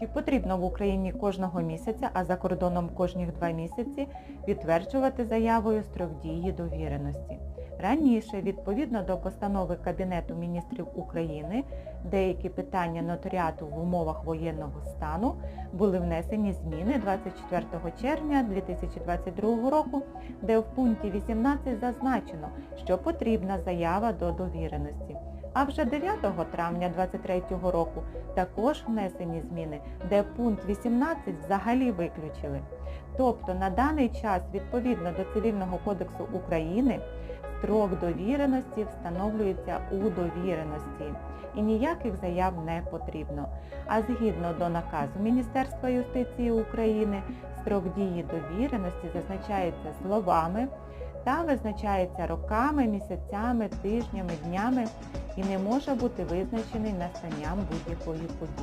Чи потрібно в Україні кожного місяця, а за кордоном кожних два місяці підтверджувати заявою строк дії довіреності? Раніше, відповідно до постанови Кабінету міністрів України, деякі питання нотаріату в умовах воєнного стану були внесені зміни 24 червня 2022 року, де в пункті 18 зазначено, що потрібна заява до довіреності. А вже 9 травня 2023 року також внесені зміни, де пункт 18 взагалі виключили. Тобто на даний час, відповідно до Цивільного кодексу України, строк довіреності встановлюється у довіреності і ніяких заяв не потрібно. А згідно до наказу Міністерства юстиції України, строк дії довіреності зазначається словами та визначається роками, місяцями, тижнями, днями і не може бути визначений настанням будь-якої події.